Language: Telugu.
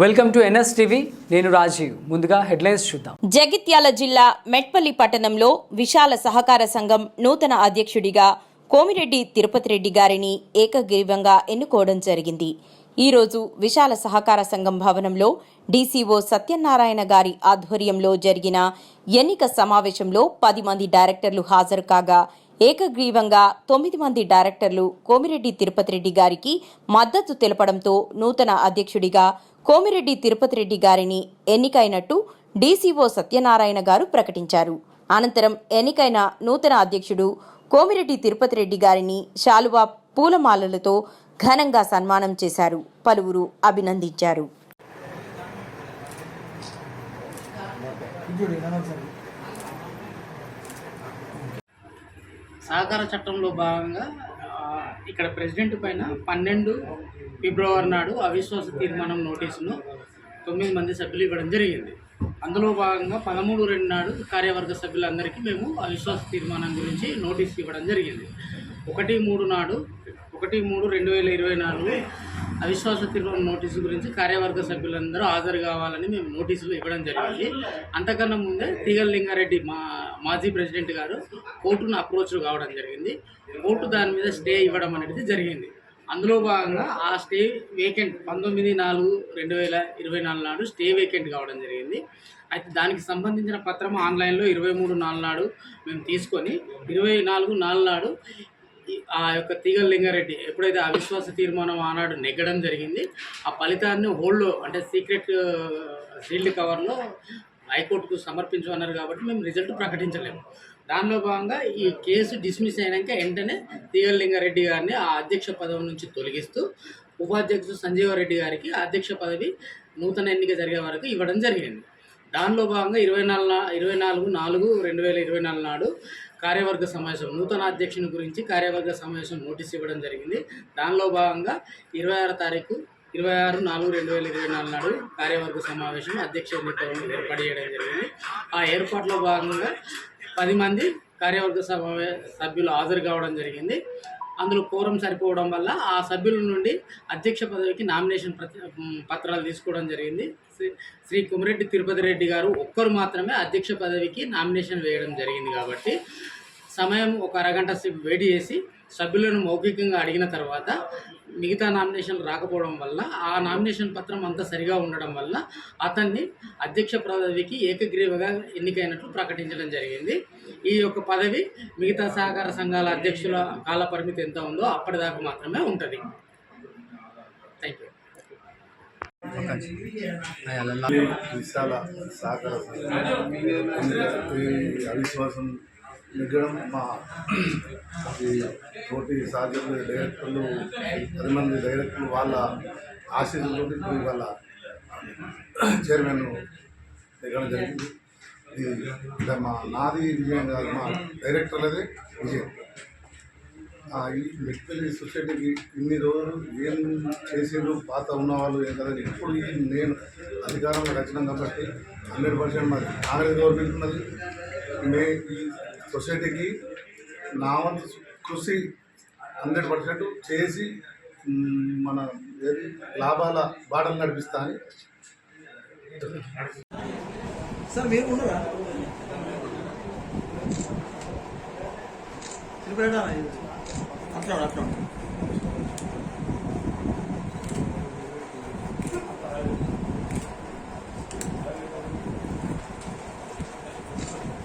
Welcome to NS TV. నేను రాజీవ్. ముందుగా హెడ్లైన్స్ చూద్దాం. జగిత్యాల జిల్లా మెట్పల్లి పట్టణంలో విశాల సహకార సంఘం నూతన అధ్యక్షుడిగా కోమిరెడ్డి తిరుపతి రెడ్డి గారిని ఏకగ్రీవంగా ఎన్నుకోవడం జరిగింది. ఈ రోజు విశాల సహకార సంఘం భవనంలో డీసీఓ సత్యనారాయణ గారి ఆధ్వర్యంలో జరిగిన ఎన్నిక సమావేశంలో పది మంది డైరెక్టర్లు హాజరు కాగా ఏకగ్రీవంగా తొమ్మిది మంది డైరెక్టర్లు కోమిరెడ్డి తిరుపతి రెడ్డి గారికి మద్దతు తెలపడంతో నూతన అధ్యక్షుడిగా కోమిరెడ్డి తిరుపతి రెడ్డి గారిని ఎన్నికైనట్టు డీసీఓ సత్యనారాయణ గారు ప్రకటించారు. అనంతరం ఎన్నికైన నూతన అధ్యక్షుడు కోమిరెడ్డి తిరుపతి రెడ్డి గారిని శాలువా పూలమాలలతో ఘనంగా సన్మానం చేశారు. పలువురు అభినందించారు. సహకార చట్టంలో భాగంగా ఇక్కడ ప్రెసిడెంట్ పైన పన్నెండు ఫిబ్రవరి నాడు అవిశ్వాస తీర్మానం నోటీసును తొమ్మిది మంది సభ్యులు ఇవ్వడం జరిగింది. అందులో భాగంగా పదమూడు రెండు నాడు కార్యవర్గ సభ్యులందరికీ మేము అవిశ్వాస తీర్మానం గురించి నోటీస్ ఇవ్వడం జరిగింది. ఒకటి మూడు నాడు ఒకటి మూడు రెండు వేల ఇరవై నాలుగు అవిశ్వాస తీర్మానం నోటీసు గురించి కార్యవర్గ సభ్యులందరూ హాజరు కావాలని మేము నోటీసులు ఇవ్వడం జరిగింది. అంతకన్నా ముందే తీగల లింగారెడ్డి మా మాజీ ప్రెసిడెంట్ గారు కోర్టును అప్రోచ్ కావడం జరిగింది. కోర్టు దాని మీద స్టే ఇవ్వడం అనేది జరిగింది. అందులో భాగంగా ఆ స్టే వేకెంట్ పంతొమ్మిది నాలుగు రెండు వేల ఇరవై నాలుగు నాడు స్టే వేకెంట్ కావడం జరిగింది. అయితే దానికి సంబంధించిన పత్రం ఆన్లైన్లో ఇరవై మూడు నాలుగు నాడు మేము తీసుకొని ఇరవై నాలుగు నాలుగు నాడు ఆ యొక్క తీగల లింగారెడ్డి ఎప్పుడైతే అవిశ్వాస తీర్మానం ఆనాడు నెగ్గడం జరిగింది ఆ ఫలితాన్ని హోల్డ్ అంటే సీక్రెట్ సీల్డ్ కవర్లో హైకోర్టుకు సమర్పించమన్నారు కాబట్టి మేము రిజల్ట్ ప్రకటించలేము. దానిలో భాగంగా ఈ కేసు డిస్మిస్ అయినాక వెంటనే తీగల లింగారెడ్డి గారిని ఆ అధ్యక్ష పదవి నుంచి తొలగిస్తూ ఉపాధ్యక్షుడు సంజీవారెడ్డి గారికి అధ్యక్ష పదవి నూతన ఎన్నిక జరిగే వరకు ఇవ్వడం జరిగింది. దానిలో భాగంగా ఇరవై నాలుగు ఇరవై నాలుగు నాలుగు రెండు వేల ఇరవై నాలుగు నాడు కార్యవర్గ సమావేశం నూతన అధ్యక్షుని గురించి కార్యవర్గ సమావేశం నోటీస్ ఇవ్వడం జరిగింది. దానిలో భాగంగా ఇరవై ఆరు తారీఖు ఇరవై ఆరు నాలుగు రెండు వేల ఇరవై నాలుగు నాడు కార్యవర్గ సమావేశం అధ్యక్ష ఎన్నికలను ఏర్పాటు చేయడం జరిగింది. ఆ ఏర్పాట్లో భాగంగా పది మంది కార్యవర్గ సమావే సభ్యులు హాజరు కావడం జరిగింది. అందులో కోరం సరిపోవడం వల్ల ఆ సభ్యుల నుండి అధ్యక్ష పదవికి నామినేషన్ పత్రాలు తీసుకోవడం జరిగింది. శ్రీ శ్రీ తిరుపతి రెడ్డి గారు ఒక్కరు మాత్రమే అధ్యక్ష పదవికి నామినేషన్ వేయడం జరిగింది కాబట్టి సమయం ఒక అరగంట సేపు వేడి చేసి సభ్యులను మౌఖికంగా అడిగిన తర్వాత మిగతా నామినేషన్ రాకపోవడం వల్ల ఆ నామినేషన్ పత్రం అంతా సరిగా ఉండడం వల్ల అతన్ని అధ్యక్ష పదవికి ఏకగ్రీవగా ఎన్నికైనట్లు ప్రకటించడం జరిగింది. ఈ యొక్క పదవి మిగతా సహకార సంఘాల అధ్యక్షుల కాలపరిమితి ఎంత ఉందో అప్పటిదాకా మాత్రమే ఉంటుంది. థ్యాంక్ యూ విశాల సహకార అవిశ్వాసం నెగ్గడం మా తోటి సహచరులు డైరెక్టర్లు పది మంది డైరెక్టర్లు వాళ్ళ ఆశీస్సులతో వాళ్ళ చైర్మన్ దిగడం జరిగింది. మా నాది విజయం కాదు మా డైరెక్టర్లదే విజయం. ఆ, మెట్పల్లి సొసైటీకి ఇన్ని రోజులు ఏం చేసిండ్రు పాత ఉన్నవాళ్ళు ఏం కదా ఇప్పుడు నేను అధికారంలో వచ్చినాం కాబట్టి హండ్రెడ్ పర్సెంట్ మరి కాంగ్రెస్ గవర్నమెంట్ ఉన్నది. మే ఈ సొసైటీకి నా వంతు కృషి హండ్రెడ్ పర్సెంట్ చేసి మన లాభాల బాటలు నడిపిస్తా అని. సార్ మీరు ఉండరా? అట్లా అట్లా